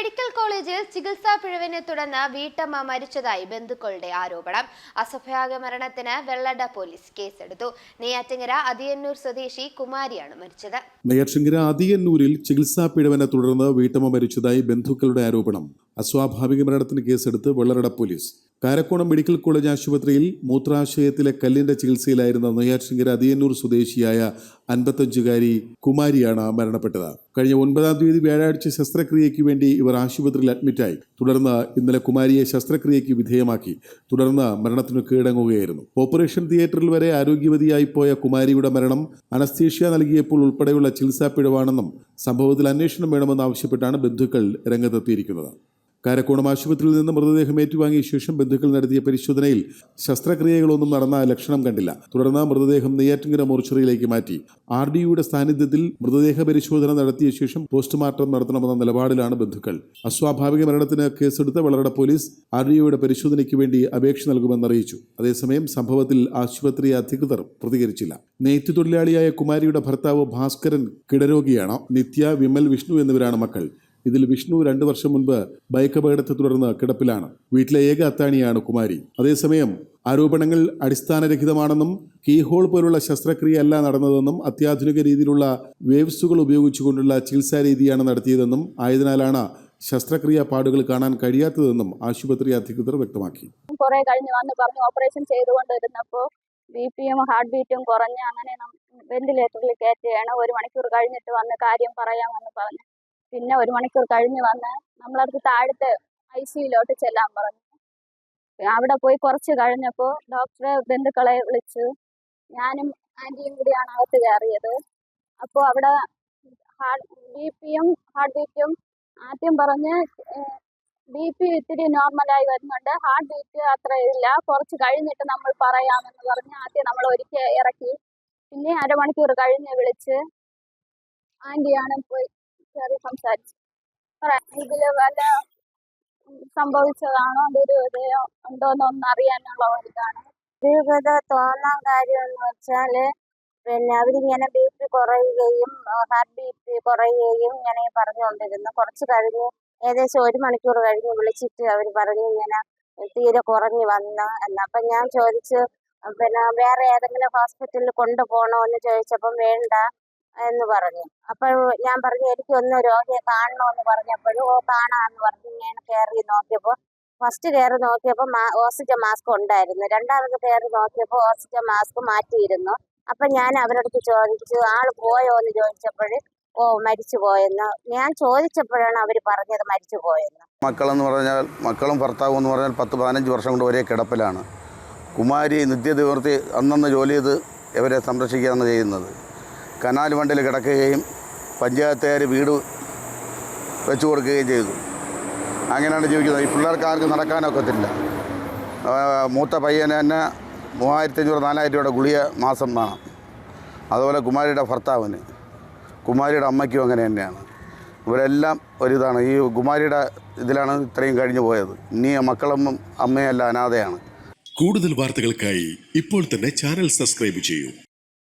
Medical കോളേജിൽ ചികിത്സാ പിഴവിനെ തുടർന്ന് വീട്ടമ്മ മരിച്ചതായി ബന്ധുക്കളുടെ ആരോപണം. അസഭയാക മരണത്തിന് വെള്ളട പോലീസ് കേസെടുത്തു. നെയ്യാറ്റിങ്ങര അതിയന്നൂർ സ്വദേശി കുമാരിയാണ് മരിച്ചത്. നെയ്യാറ്റിങ്കര അതിയന്നൂരിൽ ചികിത്സാ പിഴവിനെ തുടർന്ന് വീട്ടമ്മ മരിച്ചതായി ബന്ധുക്കളുടെ ആരോപണം. അസ്വാഭാവിക മരണത്തിന് കേസെടുത്ത് Vellarada police. Karakonam medical college ആശുപത്രിയിൽ മൂത്രാശയത്തിലെ കല്ലിന്റെ ചികിത്സയിലായിരുന്ന നെയ്യാറ്റിങ്കര അതിയന്നൂർ സ്വദേശിയായ അൻപത്തഞ്ചുകാരി കുമാരിയാണ് മരണപ്പെട്ടത്. കഴിഞ്ഞ ഒൻപതാം തീയതി വ്യാഴാഴ്ച ശസ്ത്രക്രിയയ്ക്ക് വേണ്ടി ഇവർ ആശുപത്രിയിൽ അഡ്മിറ്റായി. തുടർന്ന് ഇന്നലെ കുമാരിയെ ശസ്ത്രക്രിയയ്ക്ക് വിധേയമാക്കി. തുടർന്ന് മരണത്തിന് കീഴടങ്ങുകയായിരുന്നു. ഓപ്പറേഷൻ തിയേറ്ററിൽ വരെ ആരോഗ്യവതിയായി പോയ കുമാരിയുടെ മരണം അനസ്തീഷ്യ നൽകിയപ്പോൾ ഉൾപ്പെടെയുള്ള ചികിത്സാ പിഴവാണെന്നും സംഭവത്തിൽ അന്വേഷണം വേണമെന്ന് ആവശ്യപ്പെട്ടാണ് ബന്ധുക്കൾ രംഗത്തെത്തിയിരിക്കുന്നത്. കാരക്കോണം ആശുപത്രിയിൽ നിന്ന് മൃതദേഹം ഏറ്റുവാങ്ങിയ ശേഷം ബന്ധുക്കൾ നടത്തിയ പരിശോധനയിൽ ശസ്ത്രക്രിയകളൊന്നും നടന്ന ലക്ഷണം കണ്ടില്ല. തുടർന്ന് മൃതദേഹം നെയ്യാറ്റിങ്കര മോർച്ചറിയിലേക്ക് മാറ്റി. ആർ ഡി യുടെ സാന്നിധ്യത്തിൽ മൃതദേഹ പരിശോധന നടത്തിയ ശേഷം പോസ്റ്റ്മോർട്ടം നടത്തണമെന്ന നിലപാടിലാണ് ബന്ധുക്കൾ. അസ്വാഭാവിക മരണത്തിന് കേസെടുത്ത വളരട പോലീസ് ആർ ഡി ഒയുടെ പരിശോധനയ്ക്ക് വേണ്ടി അപേക്ഷ നൽകുമെന്ന് അറിയിച്ചു. അതേസമയം സംഭവത്തിൽ ആശുപത്രി അധികൃതർ പ്രതികരിച്ചില്ല. നെയ്ത്ത് തൊഴിലാളിയായ കുമാരിയുടെ ഭർത്താവ് ഭാസ്കരൻ കിടരോഗിയാണ്. നിത്യ വിമൽ വിഷ്ണു എന്നിവരാണ് മക്കൾ. ഇതിൽ വിഷ്ണു രണ്ടു വർഷം മുൻപ് ബൈക്ക് അപകടത്തെ തുടർന്ന് കിടപ്പിലാണ്. വീട്ടിലെ ഏക അത്താണിയാണ് കുമാരി. അതേസമയം ആരോപണങ്ങൾ അടിസ്ഥാനരഹിതമാണെന്നും കീഹോൾ പോലുള്ള ശസ്ത്രക്രിയ അല്ല നടന്നതെന്നും അത്യാധുനിക രീതിയിലുള്ള വേവ്സുകൾ ഉപയോഗിച്ചുകൊണ്ടുള്ള ചികിത്സാ രീതിയാണ് നടത്തിയതെന്നും ആയതിനാലാണ് ശസ്ത്രക്രിയ പാടുകൾ കാണാൻ കഴിയാത്തതെന്നും ആശുപത്രി അധികൃതർ വ്യക്തമാക്കി. കുറെ കഴിഞ്ഞ് വന്ന് പറഞ്ഞു ഓപ്പറേഷൻ ചെയ്തുകൊണ്ടിരുന്നപ്പോൾ ബി പിയും ഹാർട്ട് ബീറ്റും കുറഞ്ഞ് അങ്ങനെ വെന്റിലേറ്ററിൽ കയറ്റുകയാണ് ഒരു മണിക്കൂർ കഴിഞ്ഞിട്ട് വന്ന് കാര്യം പറയാമെന്ന് പറഞ്ഞു. പിന്നെ ഒരു മണിക്കൂർ കഴിഞ്ഞ് വന്ന് നമ്മളടുത്ത് താഴത്തെ ഐ സിയിലോട്ട് ചെല്ലാൻ പറഞ്ഞു. അവിടെ പോയി കുറച്ച് കഴിഞ്ഞപ്പോൾ ഡോക്ടറെ ബന്ധുക്കളെ വിളിച്ചു. ഞാനും ആന്റിയും കൂടിയാണ് അകത്ത് കയറിയത്. അപ്പോൾ അവിടെ ഹാർട്ട് ബി പിയും ഹാർട്ട് ബീറ്റും ആദ്യം പറഞ്ഞ് ബി പി ഇത്തിരി നോർമലായി വരുന്നുണ്ട്. ഹാർട്ട് ബീറ്റ് അത്ര ഇല്ല. കുറച്ച് കഴിഞ്ഞിട്ട് നമ്മൾ പറയാമെന്ന് പറഞ്ഞ് ആദ്യം നമ്മൾ ഒരിക്കൽ ഇറക്കി. പിന്നെ അരമണിക്കൂർ കഴിഞ്ഞ് വിളിച്ച് ആന്റിയാണ് പോയി കയറി സംസാരിച്ചു. ഇതിൽ വല്ല സംഭവിച്ചതാണോ? ദുരൂഹതയോ ഉണ്ടോന്നൊന്നും അറിയാനുള്ള ഒരിതാണ്. ദുരൂഹത തോന്നാൻ കാര്യം എന്ന് വെച്ചാൽ പിന്നെ അവരിങ്ങനെ ബി പി കുറയുകയും ഹാർട്ട് ബീറ്റ് കുറയുകയും ഇങ്ങനെ പറഞ്ഞുകൊണ്ടിരുന്നു. കുറച്ച് കഴിഞ്ഞ് ഏകദേശം ഒരു മണിക്കൂർ കഴിഞ്ഞ് വിളിച്ചിട്ട് അവർ പറഞ്ഞു ഇങ്ങനെ തീരെ കുറഞ്ഞു വന്ന് എന്ന്. അപ്പം ഞാൻ ചോദിച്ചു പിന്നെ വേറെ ഏതെങ്കിലും ഹോസ്പിറ്റലിൽ കൊണ്ടുപോകണോ എന്ന് ചോദിച്ചപ്പം വേണ്ട. എന്ന് പറഞ്ഞു. അപ്പോൾ ഞാൻ പറഞ്ഞു എനിക്കൊന്ന് രോഗിയെ കാണണമെന്ന് പറഞ്ഞപ്പോൾ ഓ കാണാമെന്ന് പറഞ്ഞ്. ഞാൻ കയറി നോക്കിയപ്പോൾ ഫസ്റ്റ് കയറി നോക്കിയപ്പോൾ ഓക്സിജൻ മാസ്ക് ഉണ്ടായിരുന്നു. രണ്ടാമത് കയറി നോക്കിയപ്പോൾ ഓക്സിജൻ മാസ്ക് മാറ്റിയിരുന്നു. അപ്പം ഞാൻ അവരടുത്ത് ചോദിച്ചു ആൾ പോയോ? എന്ന് ചോദിച്ചപ്പോൾ ഓ മരിച്ചു പോയെന്ന്. ഞാൻ ചോദിച്ചപ്പോഴാണ് അവർ പറഞ്ഞത് മരിച്ചു പോയെന്ന്. മക്കളെന്ന് പറഞ്ഞാൽ മക്കളും ഭർത്താവും എന്ന് പറഞ്ഞാൽ പത്ത് പതിനഞ്ച് വർഷം കൊണ്ട് ഒരേ കിടപ്പിലാണ്. കുമാരി നിത്യനിവർത്തി അന്നന്ന് ജോലി ചെയ്ത് ഇവരെ സംരക്ഷിക്കുകയാണ് ചെയ്യുന്നത്. കനാൽ വണ്ടിൽ കിടക്കുകയും പഞ്ചായത്തുകാർ വീട് വെച്ചു കൊടുക്കുകയും ചെയ്തു. അങ്ങനെയാണ് ജീവിക്കുന്നത്. ഈ പിള്ളേർക്ക് ആർക്കും നടക്കാനൊക്കത്തില്ല മൂത്ത പയ്യന് തന്നെ മൂവായിരത്തി അഞ്ഞൂറ് നാലായിരം രൂപയുടെ ഗുളിക മാസം വേണം. അതുപോലെ കുമാരിയുടെ ഭർത്താവിന്. കുമാരിയുടെ അമ്മയ്ക്കും അങ്ങനെ തന്നെയാണ്. ഇവരെല്ലാം ഒരിതാണ്. ഈ കുമാരിയുടെ ഇതിലാണ് ഇത്രയും കഴിഞ്ഞു പോയത്. ഇനി മക്കളും അമ്മയും എല്ലാം അനാഥയാണ്. കൂടുതൽ വാർത്തകൾക്കായി ഇപ്പോൾ തന്നെ ചാനൽ സബ്സ്ക്രൈബ് ചെയ്യൂ.